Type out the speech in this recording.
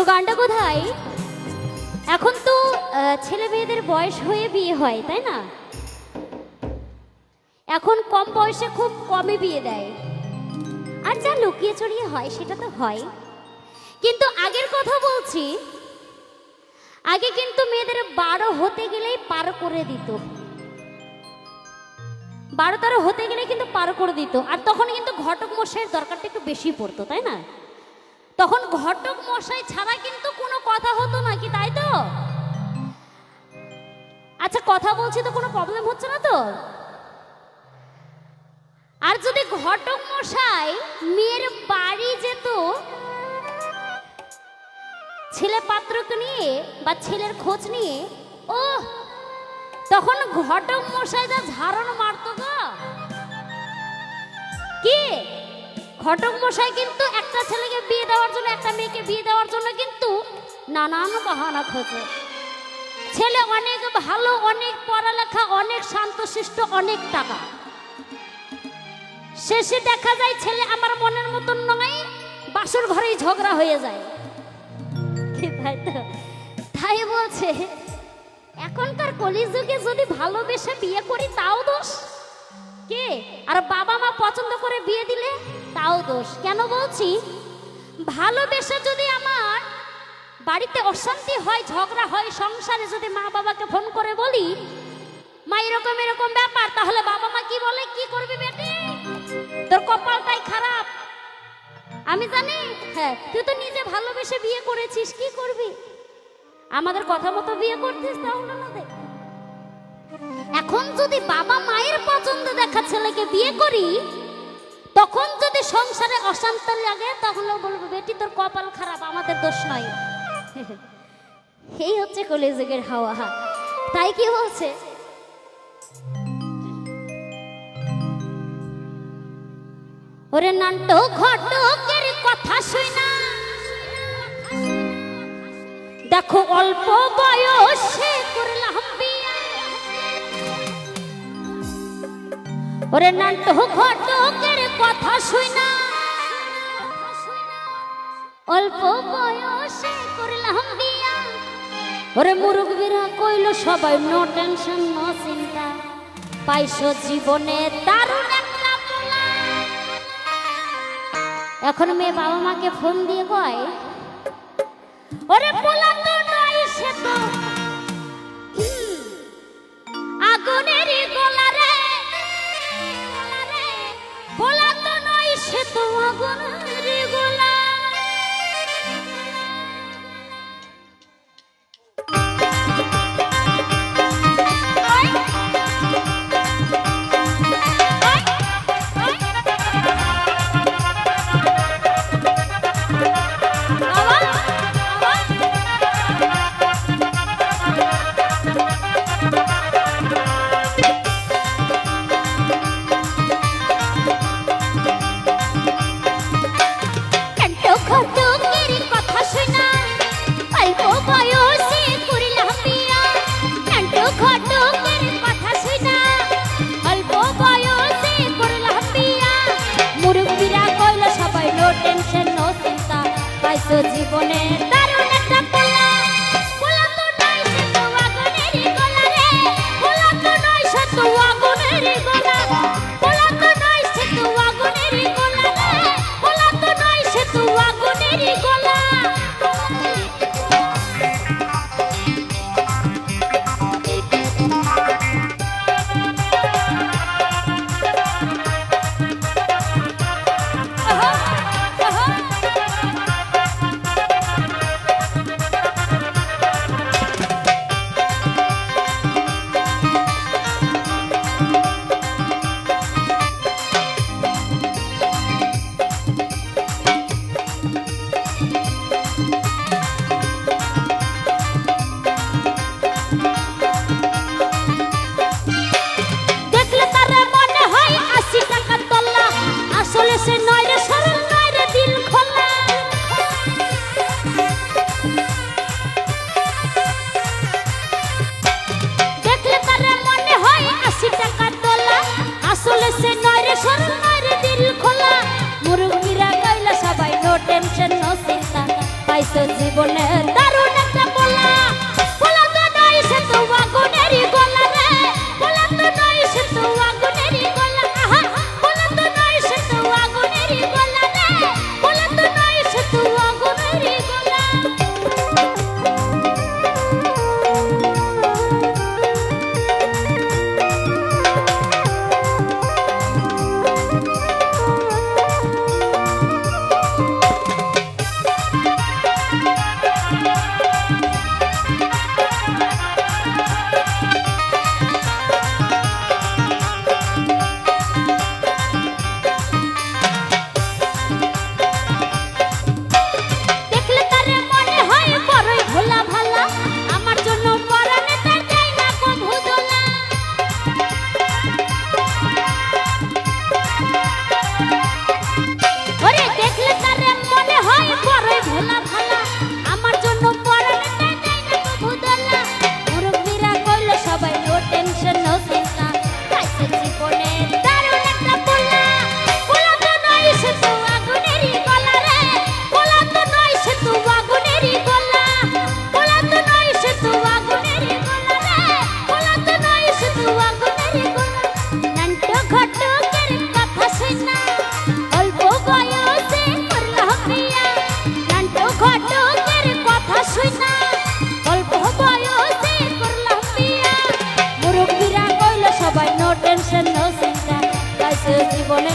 তো গানটা কোথায়? এখন তো ছেলে মেয়েদের বয়স হয়ে বিয়ে হয়, তাই না? এখন কম বয়সে খুব কমে বিয়ে দেয়। আর যা লুকিয়ে চড়িয়ে হয়, সেটা তো হয়। কিন্তু আগের কথা বলছি, আগে কিন্তু মেয়েদের বারো হতে গেলেই পার করে দিত। বারো তেরো হতে গেলে কিন্তু পার করে দিত। আর তখন কিন্তু ঘটক মশাইয়ের দরকারটা একটু বেশি পড়তো, তাই না? তখন ঘটক মশাই ছাড়া কিন্তু কোনো কথা হতো না, কি তাই তো? আচ্ছা কথা বলছি তো কোনো প্রবলেম হচ্ছে না তো? আর যদি ঘটক মশাই মেয়ের বাড়ি যেত, ছেলে পাত্রকে নিয়ে বা ছেলের খোঁজ নিয়ে ও তখন ঘটক মশাই যা ঝাড়ন মারতো গো। কি? ঘটক মশাই কিন্তু একটা ছেলেকে বিয়ে দেওয়ার জন্য, একটা মেয়েকে বিয়ে দেওয়ার জন্য কিন্তু নানান বাহানা খোঁজে। ছেলে অনেক ভালো, অনেক পড়ালেখা, অনেক শান্তশিষ্ট, অনেক টাকা। শেষে দেখা যায় ছেলে আমার মনের মতন নয়, বাসর ঘরেই ঝগড়া হয়ে যায়। তাই বলছে, এখনকার কলিযুগে যদি ভালোবেসে বিয়ে করি, তাও দোষ? কে? আর বাবা মা পছন্দ করে বিয়ে দিলে? তাও দোষ। কেন বলছি? ভালোবেসে যদি আমার বাড়িতে অশান্তি হয়, ঝগড়া হয়, সংসারে যদি মা বাবাকে ফোন করে বলি, মা, এরকম এরকম ব্যাপার, তাহলে বাবা মা কি বলে, কি করবি বেটি? তোর কপালটাই খারাপ। আমি জানি হ্যাঁ তুই তো নিজে ভালোবেসে বিয়ে করেছিস, কি করবি? আমাদের কথা মতো বিয়ে করছিস না দেখ এখন যদি বাবা মায়ের পছন্দ দেখা ছেলেকে বিয়ে করি তখন যদি সংসারে অশান্ত লাগে তখন বলব, বেটি, তোর কপাল খারাপ, আমাদের দোষ নয় এই হচ্ছে কলেজের হাওয়া। তাই কি বলছে ওরে নান্টো, ঘটকের কথা শুই না। দেখো, অল্প বয়সে করলাম বিয়া। ওরে নান্টো, ঘটকের অল্প বয়সে করলাম বিয়া। ওরে মুরুগবিরা কইল, সবাই নো টেনশন নো চিন্তা। পাইছো জীবনে দারুণ একটা পোলা এখন মেয়ে বাবা মাকে ফোন দিয়ে কয়, ওরে পোলা তো নয় সে তো। আগুনের গোলা রে পোলা তো নয় সে তো আগুনের Hai să-ți vorbim tension no চিন্তা কাছে জীবনে